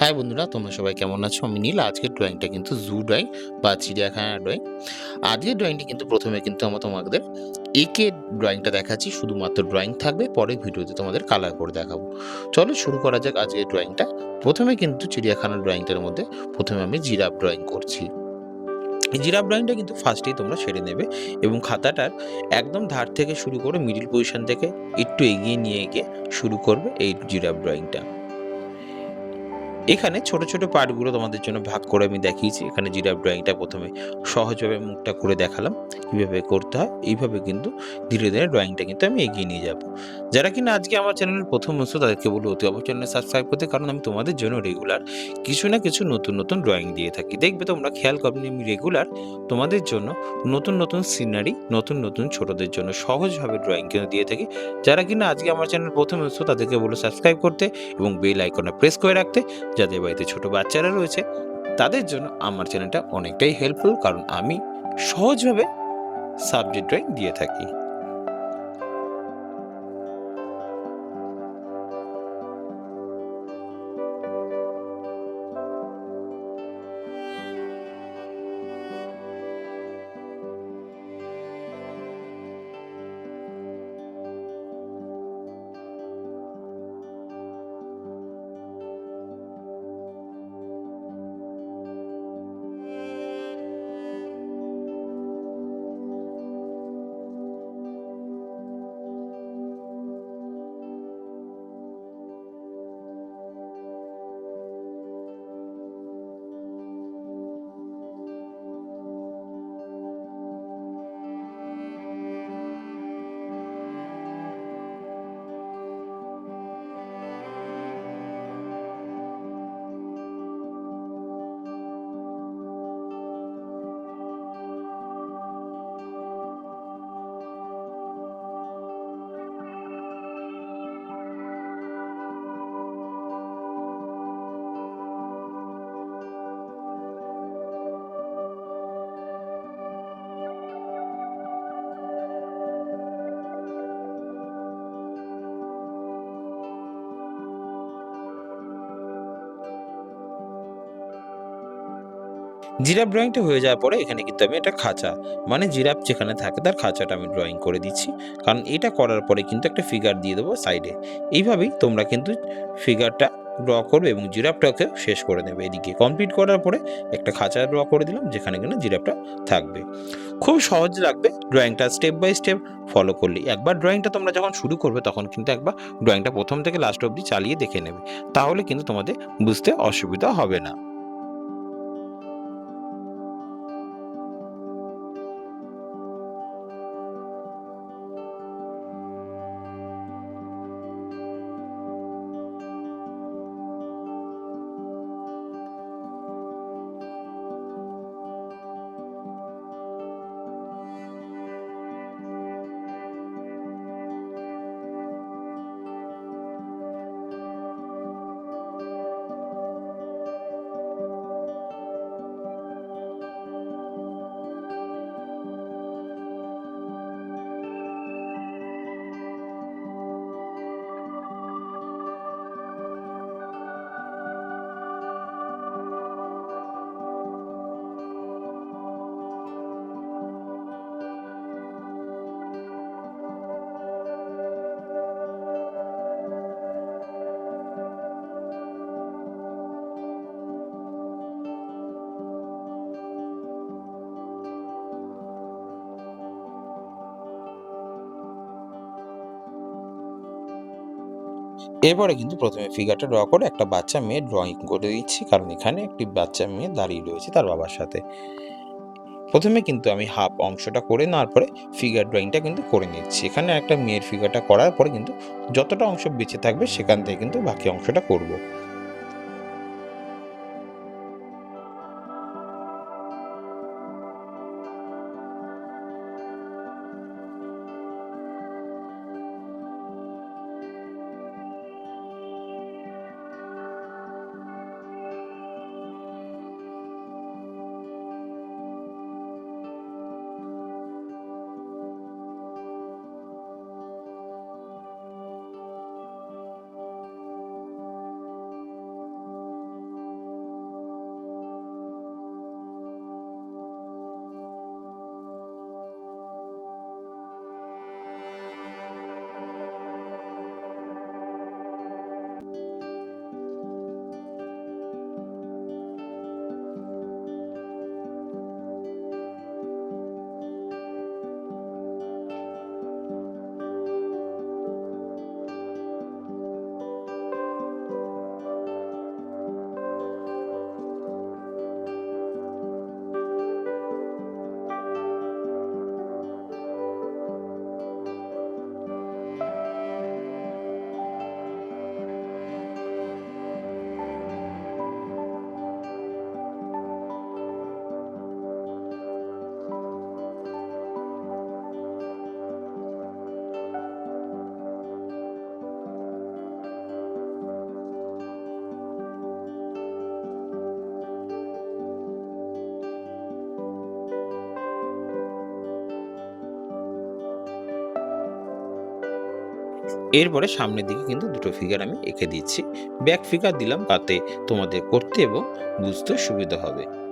High বন্ধুরা, তোমরা সবাই কেমন আছো? আমি নীল, আজকের ড্রয়িংটা কিন্তু জু ড্রয়িং বা চিড়িয়াখানার ড্রয়িং আজকের ড্রয়িংটি কিন্তু প্রথমে কিন্তু আমরা তোমাদের একে ড্রয়িংটা দেখাচ্ছি, শুধুমাত্র ড্রয়িং থাকবে, পরে ভিডিওতে তোমাদের কালার করে দেখাবো। চলো শুরু করা যাক আজকের ড্রয়িংটা প্রথমে কিন্তু চিড়িয়াখানার ড্রয়িংটার মধ্যে প্রথমে আমি জিরাফ ড্রয়িং করছি। জিরাফ ড্রয়িংটা কিন্তু ফার্স্টেই তোমরা সেরে নেবে এবং খাতাটার একদম ধার থেকে শুরু করে মিডিল পজিশন থেকে একটু এগিয়ে নিয়ে গিয়ে শুরু করবে এই জিরাফ ড্রয়িংটা এখানে ছোট ছোট পার্টগুলো তোমাদের জন্য ভাগ করে আমি দেখিয়েছি। এখানে জিরাফ ড্রয়িংটা প্রথমে সহজভাবে মুখটা করে দেখালাম, কীভাবে করতে হয়, এইভাবে কিন্তু ধীরে ধীরে ড্রয়িংটা কিন্তু আমি এগিয়ে নিয়ে যাব। যারা কিনা আজকে আমার চ্যানেলের প্রথম বস্তু তাদেরকে বলব অতি অবশ্যই চ্যানেল সাবস্ক্রাইব করতে, কারণ আমি তোমাদের জন্য রেগুলার কিছু না কিছু নতুন নতুন ড্রয়িং দিয়ে থাকি। দেখবে তোমরা খেয়াল করবে আমি রেগুলার তোমাদের জন্য নতুন নতুন সিনারি, নতুন নতুন ছোটদের জন্য সহজভাবে ড্রয়িং কিন্তু দিয়ে থাকি। যারা কিনা আজকে আমার চ্যানেল প্রথম বস্তু তাদেরকে বলব সাবস্ক্রাইব করতে এবং বেল আইকনটা প্রেস করে রাখতে। যাদের বাড়িতে ছোট বাচ্চারা রয়েছে, তাদের জন্য আমার চ্যানেলটা অনেকটাই হেল্পফুল কারণ আমি সহজভাবে সাবজেক্ট ড্রয়িং দিয়ে থাকি। জিরাফ ড্রয়িংটা হয়ে যাওয়ার পরে এখানে কিন্তু আমি একটা খাঁচা মানে জিরাফ যেখানে থাকে তার খাঁচাটা আমি ড্রয়িং করে দিচ্ছি। কারণ এটা করার পরে কিন্তু একটা ফিগার দিয়ে দেবো সাইডে এইভাবেই তোমরা কিন্তু ফিগারটা ড্র করবে এবং জিরাফটাকে শেষ করে নেবে এদিকে। কমপ্লিট করার পরে একটা খাঁচা ড্র করে দিলাম, যেখানে কিনা জিরাফটা থাকবে। খুব সহজ লাগবে ড্রয়িংটা স্টেপ বাই স্টেপ ফলো করলেই। একবার ড্রয়িংটা তোমরা যখন শুরু করবে, তখন কিন্তু একবার ড্রয়িংটা প্রথম থেকে লাস্ট অবধি চালিয়ে দেখে নেবে। তাহলে কিন্তু তোমাদের বুঝতে অসুবিধা হবে না। এরপরে কিন্তু প্রথমে ফিগারটা ড্র করে একটা বাচ্চা মেয়ে ড্রয়িং করে দিচ্ছি, কারণ এখানে একটি বাচ্চা মেয়ে দাঁড়িয়ে রয়েছে তার বাবার সাথে। প্রথমে কিন্তু আমি হাফ অংশটা করে নেওয়ার পরে ফিগার ড্রয়িংটা কিন্তু করে নিচ্ছি। এখানে একটা মেয়ের ফিগারটা করার পরে কিন্তু যতটা অংশ বেঁচে থাকবে সেখান থেকে কিন্তু বাকি অংশটা করব। এরপরে সামনের দিকে কিন্তু দুটো ফিগার আমি এঁকে দিচ্ছি। ব্যাক ফিগার দিলাম, তাতে তোমাদের করতে এবং বুঝতে সুবিধা হবে।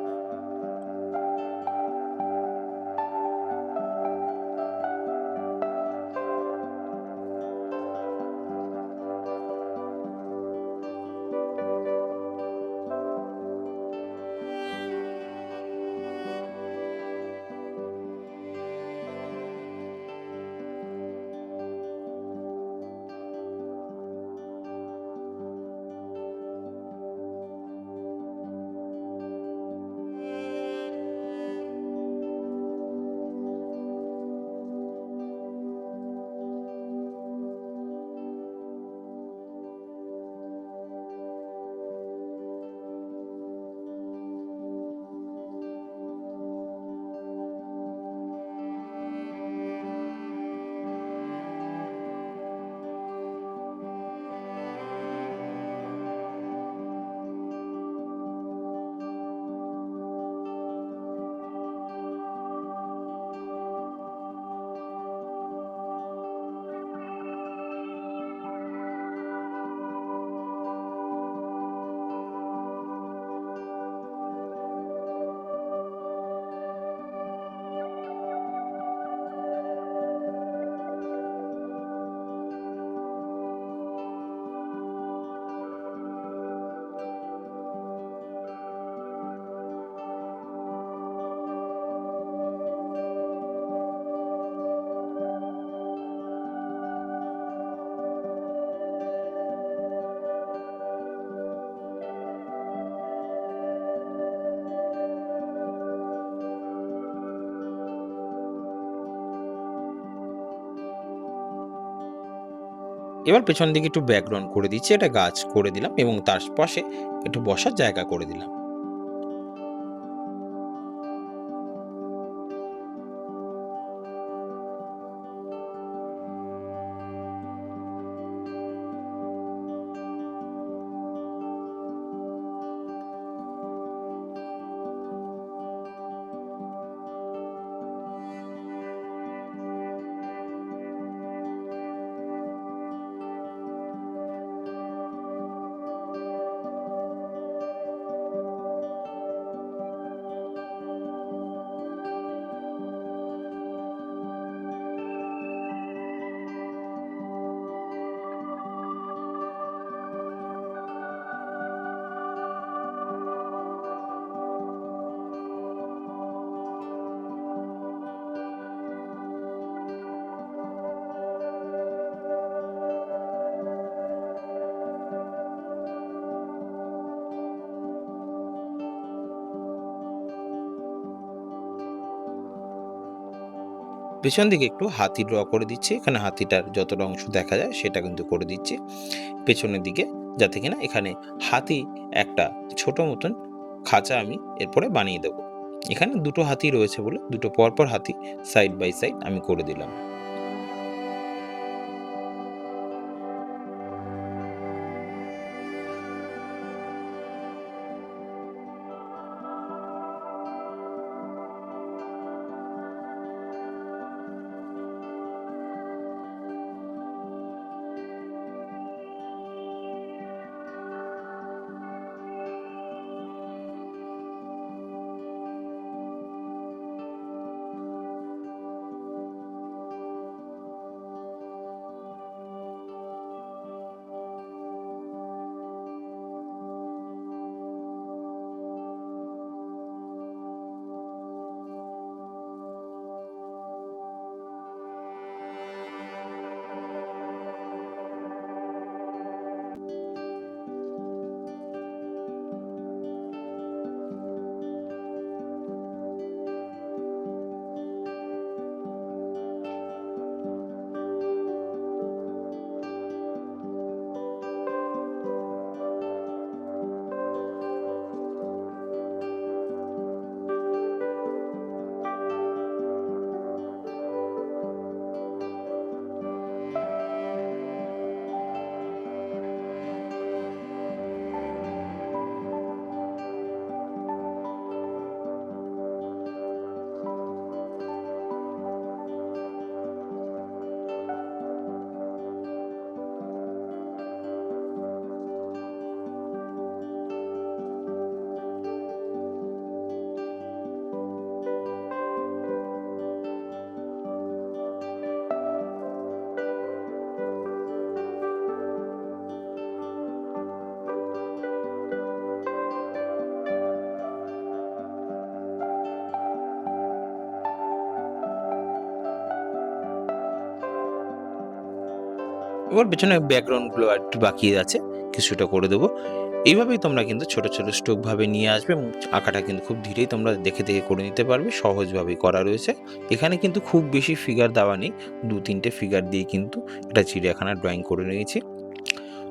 এবার পেছন দিকে একটু ব্যাকগ্রাউন্ড করে দিচ্ছি এটা গাছ করে দিলাম এবং তার পাশে একটু বসার জায়গা করে দিলাম। পেছন দিকে একটু হাতি ড্র করে দিচ্ছে। এখানে হাতিটার যতটা অংশ দেখা যায়, সেটা কিন্তু করে দিচ্ছে। পেছনের দিকে, যাতে কিনা এখানে হাতি একটা ছোট মতন খাঁচা আমি এরপরে বানিয়ে দেবো। এখানে দুটো হাতি রয়েছে বলে, দুটো পরপর হাতি সাইড বাই সাইড আমি করে দিলাম। এবার পেছনে ব্যাকগ্রাউন্ডগুলো একটু বাকি আছে, কিছুটা করে দেবো। এইভাবেই তোমরা কিন্তু ছোট ছোট স্ট্রোকভাবে নিয়ে আসবে এবং আঁকাটা কিন্তু খুব ধীরেই তোমরা দেখে দেখে করে নিতে পারবে সহজভাবেই করা রয়েছে। এখানে কিন্তু খুব বেশি ফিগার দেওয়া নেই দু তিনটে ফিগার দিয়ে কিন্তু একটা চিড়িয়াখানার ড্রয়িং করে নিয়েছি।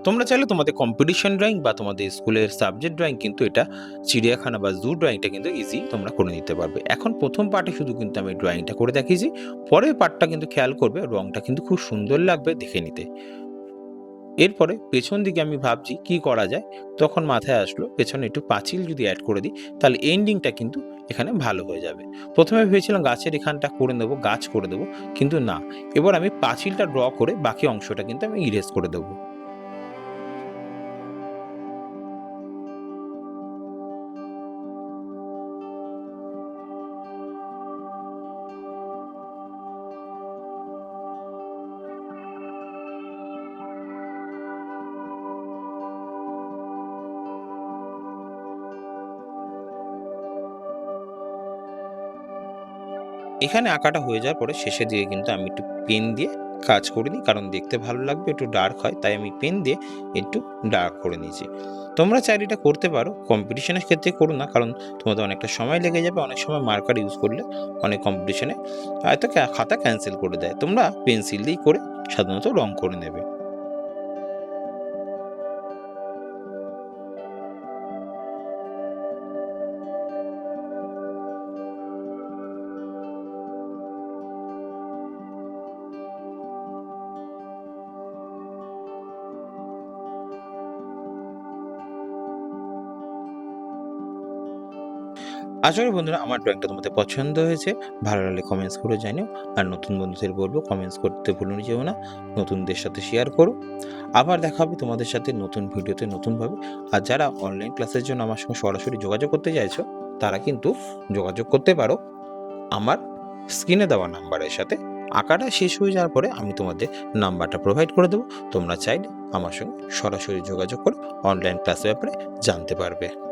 তোমরা চাইলে তোমাদের কম্পিটিশন ড্রয়িং বা তোমাদের স্কুলের সাবজেক্ট ড্রয়িং কিন্তু এটা চিড়িয়াখানা বা জু ড্রয়িংটা কিন্তু ইজি তোমরা করে নিতে পারবে। এখন প্রথম পার্টে শুধু কিন্তু আমি ড্রয়িংটা করে দেখিয়েছি। পরের পার্টটা কিন্তু খেয়াল করবে, রংটা কিন্তু খুব সুন্দর লাগবে দেখে নিতে। এরপরে পেছন দিকে আমি ভাবছি কি করা যায়? তখন মাথায় আসলো, পেছনে একটু পাঁচিল যদি অ্যাড করে দিই, তাহলে এন্ডিংটা কিন্তু এখানে ভালো হয়ে যাবে। প্রথমে ভেবেছিলাম গাছের এখানটা করে দেবো গাছ করে দেবো, কিন্তু না। এবার আমি পাঁচিলটা ড্র করে বাকি অংশটা কিন্তু আমি ইরেজ করে দেবো। এখানে আঁকাটা হয়ে যাওয়ার পরে শেষের দিকে কিন্তু আমি একটু পেন দিয়ে কাজ করে নিই, কারণ দেখতে ভালো লাগবে, একটু ডার্ক হয়, তাই আমি পেন দিয়ে একটু ডার্ক করে নিয়েছি। তোমরা চাইলে করতে পারো কম্পিটিশনের ক্ষেত্রে করো না, কারণ তোমাদের অনেকটা সময় লেগে যাবে, অনেক সময় মার্কার ইউজ করলে অনেক কম্পিটিশনে হয়তো খাতা ক্যান্সেল করে দেয়। তোমরা পেন্সিল দিয়েই করে সাধারণত রং করে নেবে। আশা করি বন্ধুরা আমার ড্রয়িংটা তোমাদের পছন্দ হয়েছে। ভালো লাগলে কমেন্টস করে জানিও। আর নতুন বন্ধুদের বলব কমেন্টস করতে ভুলুন, যেও না। নতুনদের সাথে শেয়ার করো। আবার দেখা হবে তোমাদের সাথে নতুন ভিডিওতে নতুনভাবে। আর যারা অনলাইন ক্লাসের জন্য আমার সঙ্গে সরাসরি যোগাযোগ করতে চাইছো, তারা কিন্তু যোগাযোগ করতে পারো। আমার স্ক্রিনে দেওয়া নাম্বারের সাথে। আঁকাটা শেষ হয়ে যাওয়ার পরে আমি তোমাদের নাম্বারটা প্রোভাইড করে দেবো। তোমরা চাইলে আমার সঙ্গে সরাসরি যোগাযোগ করে অনলাইন ক্লাসের ব্যাপারে জানতে পারবে।